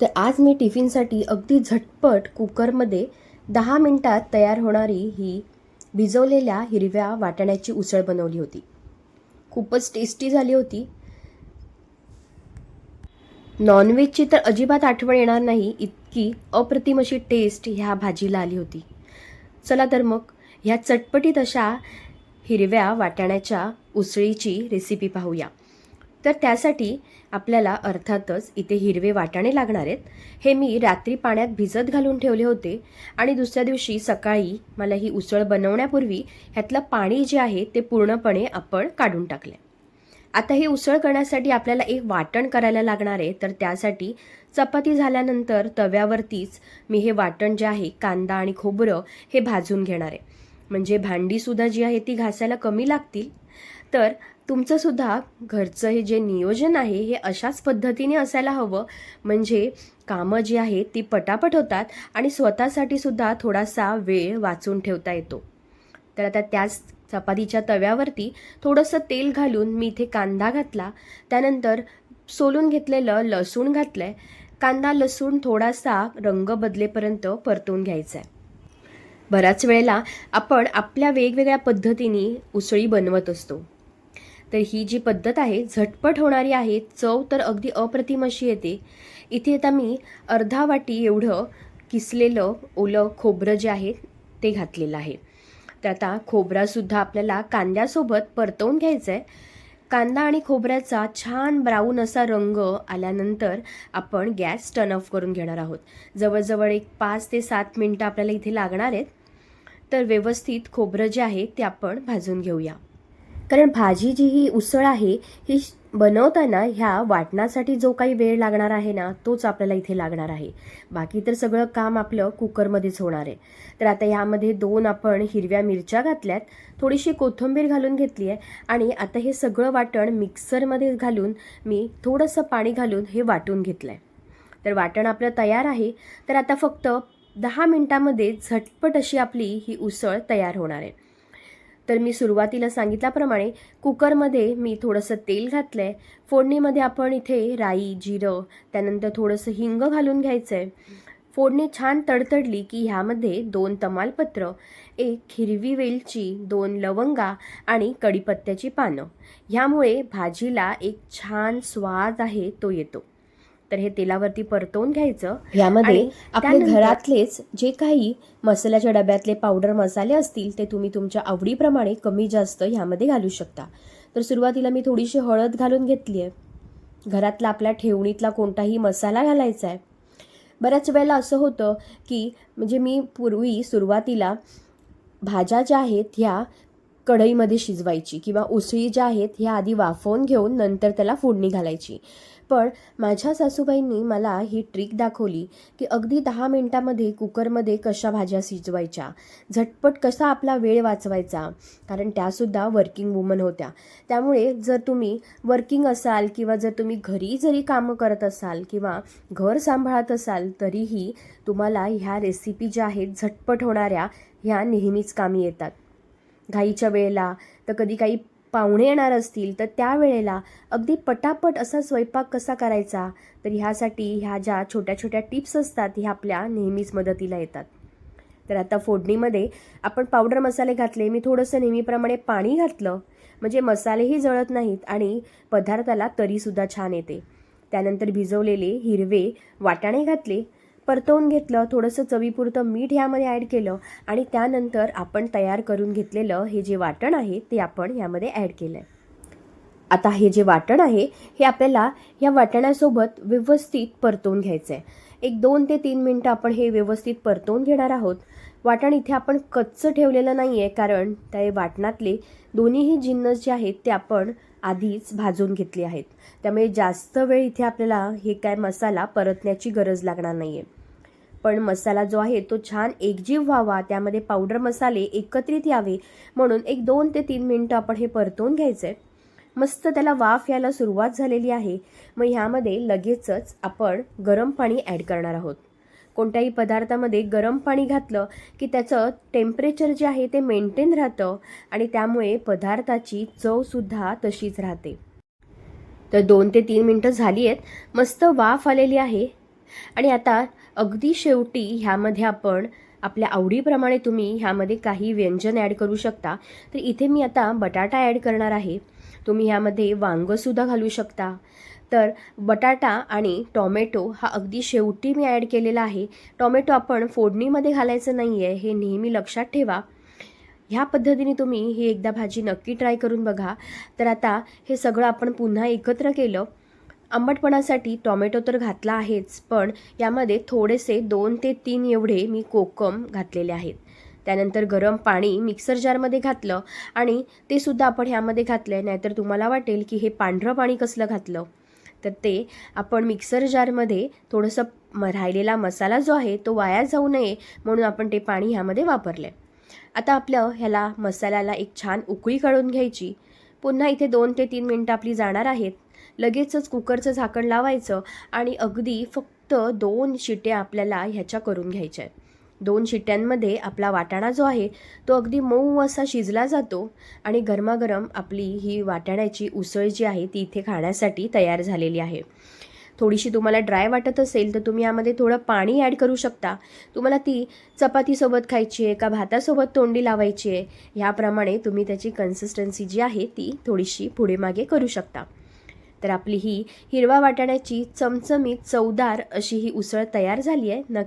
तर आज मी टिफिनसाठी अगदी झटपट कुकरमध्ये दहा मिनटात तयार होणारी ही भिजवलेल्या हिरव्या वाटाण्याची उसळ बनवली होती. खूपच टेस्टी झाली होती. नॉनव्हेजची तर अजिबात आठवण येणार नाही इतकी अप्रतिम अशी टेस्ट ह्या भाजीला आली होती. चला तर मग ह्या चटपटीत अशा हिरव्या वाटाण्याच्या उसळीची रेसिपी पाहूया. तर त्यासाठी आपल्याला अर्थातच इथे हिरवे वाटाणे लागणार आहेत. हे मी रात्री पाण्यात भिजत घालून ठेवले होते. आणि दुसऱ्या दिवशी सकाळी मला ही उसळ बनवण्यापूर्वी ह्यातलं पाणी जे आहे ते पूर्णपणे आपण काढून टाकले. आता ही उसळ करण्यासाठी आपल्याला एक वाटण करायला लागणार आहे. तर त्यासाठी चपाती झाल्यानंतर तव्यावरतीच मी हे वाटण जे आहे कांदा आणि खोबरं हे भाजून घेणार आहे. म्हणजे भांडीसुद्धा जी आहे ती घासायला कमी लागतील. तर तुमचंसुद्धा घरचं हे जे नियोजन आहे हे अशाच पद्धतीने असायला हवं. म्हणजे कामं जी आहेत ती पटापट होतात आणि स्वतःसाठी सुद्धा थोडासा वेळ वाचून ठेवता येतो. तर आता त्याच चपातीच्या तव्यावरती थोडंसं तेल घालून मी इथे कांदा घातला. त्यानंतर सोलून घेतलेलं लसूण घातलं आहे कांदा लसूण थोडासा रंग बदलेपर्यंत परतून घ्यायचा आहे बऱ्याच वेळेला आपण आपल्या वेगवेगळ्या पद्धतीने उसळी बनवत असतो. तर ही जी पद्धत आहे झटपट होणारी आहे चव तर अगदी अप्रतिम अशी येते. इथे आता मी अर्धा वाटी एवढं किसलेलं ओलं खोबरं जे आहे ते घातलेलं आहे. तर आता खोबरासुद्धा आपल्याला कांद्यासोबत परतवून घ्यायचं आहे कांदा आणि खोबऱ्याचा छान ब्राऊन असा रंग आल्यानंतर आपण गॅस टर्न ऑफ करून घेणार आहोत. जवळजवळ एक पाच ते सात मिनटं आपल्याला इथे लागणार आहेत. तर व्यवस्थित खोबरं जे आहे ते आपण भाजून घेऊया. कारण भाजी जी ही उसळ आहे ही बनवताना ह्या वाटण्यासाठी जो काही वेळ लागणार आहे ना तोच आपल्याला इथे लागणार आहे. बाकी तर सगळं काम आपलं कुकरमध्येच होणार आहे. तर आता ह्यामध्ये दोन आपण हिरव्या मिरच्या घातल्यात थोडीशी कोथिंबीर घालून घेतली आहे आणि आता हे सगळं वाटण मिक्सरमध्ये घालून मी थोडंसं पाणी घालून हे वाटून घेतलं आहे तर वाटण आपलं तयार आहे. तर आता फक्त दहा मिनटामध्ये झटपट अशी आपली ही उसळ तयार होणार आहे. तर मी सुरुवातीला सांगितल्याप्रमाणे कुकरमध्ये मी थोडंसं तेल घातलं आहे फोडणीमध्ये आपण इथे राई जिरं त्यानंतर थोडंसं हिंग घालून घ्यायचं आहे फोडणी छान तडतडली की ह्यामध्ये दोन तमालपत्र एक हिरवी वेलची दोन लवंगा आणि कढीपत्त्याची पानं. ह्यामुळे भाजीला एक छान स्वाद आहे तो येतो. तर हे तेलावरती परतवून घ्यायचं. यामध्ये आणि आपले त्यानंतर- घरातलेच जे काही मसाल्याच्या डब्यातले पावडर मसाले असतील ते तुम्ही तुमच्या आवडीप्रमाणे कमी जास्त ह्यामध्ये घालू शकता. तर सुरुवातीला मी थोडीशी हळद घालून घेतली आहे घरातला आपल्या ठेवणीतला कोणताही मसाला घालायचा आहे बऱ्याच वेळेला असं होतं की म्हणजे मी पूर्वी सुरुवातीला भाज्या ज्या आहेत ह्या कढईमध्ये शिजवायची किंवा उसळी ज्या आहेत ह्या आधी वाफवून घेऊन नंतर त्याला फोडणी घालायची. पण माझ्या सासूबाईंनी मला ही ट्रिक दाखवली की अगदी दहा मिनटामध्ये कुकरमध्ये कशा भाज्या शिजवायच्या झटपट कसा आपला वेळ वाचवायचा कारण त्यासुद्धा वर्किंग वुमन होत्या. त्यामुळे जर तुम्ही वर्किंग असाल किंवा जर तुम्ही घरी जरी कामं करत असाल किंवा घर सांभाळत असाल तरीही तुम्हाला ह्या रेसिपी ज्या आहेत झटपट होणाऱ्या ह्या नेहमीच कामी येतात. घाईच्या वेळेला तर कधी काही पाहुणे येणार असतील तर त्यावेळेला अगदी पटापट असा स्वयंपाक कसा करायचा? तर ह्यासाठी ह्या ज्या छोट्या छोट्या टिप्स असतात ह्या आपल्या नेहमीच मदतीला येतात. तर आता फोडणीमध्ये आपण पावडर मसाले घातले. मी थोडंसं नेहमीप्रमाणे पाणी घातलं. म्हणजे मसालेही जळत नाहीत आणि पदार्थाला तरीसुद्धा छान येते. त्यानंतर भिजवलेले हिरवे वाटाणे घातले. परतवून घेतलं थोडंसं चवीपुरतं मीठ ह्यामध्ये ॲड केलं आणि त्यानंतर आपण तयार करून घेतलेलं हे जे वाटण आहे ते आपण ह्यामध्ये ॲड केलं आहे आता हे जे वाटण आहे हे आपल्याला ह्या वाटणासोबत व्यवस्थित परतवून घ्यायचं आहे एक दोन ते तीन मिनटं आपण हे व्यवस्थित परतवून घेणार आहोत. वाटण इथे आपण कच्चं ठेवलेलं नाही आहे कारण त्या वाटणातले दोन्हीही जिन्नस जे आहेत ते आपण आधीच भाजून घेतले आहेत. त्यामुळे जास्त वेळ इथे आपल्याला हे काय मसाला परतण्याची गरज लागणार नाही आहे पण मसाला जो आहे तो छान एकजीव व्हावा त्यामध्ये पावडर मसाले एकत्रित यावे म्हणून एक दोन ते तीन मिनटं आपण हे परतवून घ्यायचं आहे मस्त त्याला वाफ यायला सुरुवात झालेली आहे. मग ह्यामध्ये लगेचच आपण गरम पाणी ॲड करणार आहोत. कोणत्याही पदार्थामध्ये गरम पाणी घातलं की त्याचं टेम्परेचर जे आहे ते मेंटेन राहतं आणि त्यामुळे पदार्थाची चवसुद्धा तशीच राहते. तर दोन ते तीन मिनटं झाली आहेत. मस्त वाफ आलेली आहे. आणि आता अगदी शेवटी ह्यामध्ये आपण आपल्या आवडीप्रमाणे तुम्ही ह्यामध्ये काही व्यंजन ॲड करू शकता. तर इथे मी आता बटाटा ॲड करणार आहे. तुम्ही ह्यामध्ये वांगंसुद्धा घालू शकता. तर बटाटा आणि टॉमॅटो हा अगदी शेवटी मी ॲड केलेला आहे. टॉमॅटो आपण फोडणीमध्ये घालायचं नाही आहे हे नेहमी लक्षात ठेवा. ह्या पद्धतीने तुम्ही ही एकदा भाजी नक्की ट्राय करून बघा. तर आता हे सगळं आपण पुन्हा एकत्र केलं. आंबटपणासाठी टॉमॅटो तर घातला आहेच पण यामध्ये थोडेसे दोन ते तीन एवढे मी कोकम घातलेले आहेत. त्यानंतर गरम पाणी मिक्सर जारमध्ये घातलं आणि ते सुद्धा आपण ह्यामध्ये घातलं आहे नाहीतर तुम्हाला वाटेल की हे पांढरं पाणी कसलं घातलं. तर ते आपण मिक्सर जारमध्ये थोडंसं राहिलेला मसाला जो आहे तो वाया जाऊ नये म्हणून आपण ते पाणी ह्यामध्ये वापरलं आहे आता आपलं ह्याला मसाल्याला एक छान उकळी काढून घ्यायची. पुन्हा इथे दोन ते तीन मिनटं आपली जाणार आहेत. लगेचच कुकरचं झाकण लावायचं आणि अगदी फक्त दोन शिट्या आपल्याला ह्याच्या करून घ्यायच्या आहेत. दोन शिट्ट्यांमध्ये आपला वाटाणा जो आहे तो अगदी मऊ असा शिजला जातो आणि गरमागरम आपली ही वाटाण्याची उसळ जी आहे ती इथे खाण्यासाठी तयार झालेली आहे. थोडीशी तुम्हाला ड्राय वाटत असेल तर तुम्ही यामध्ये थोडं पाणी ॲड करू शकता. तुम्हाला ती चपातीसोबत खायची आहे का भातासोबत तोंडी लावायची आहे ह्याप्रमाणे तुम्ही त्याची कन्सिस्टन्सी जी आहे ती थोडीशी पुढे मागे करू शकता. तर आपली ही हिरवा वाटाण्याची चमचमीत चवदार अशी ही उसळ तयार झाली आहे. नक्की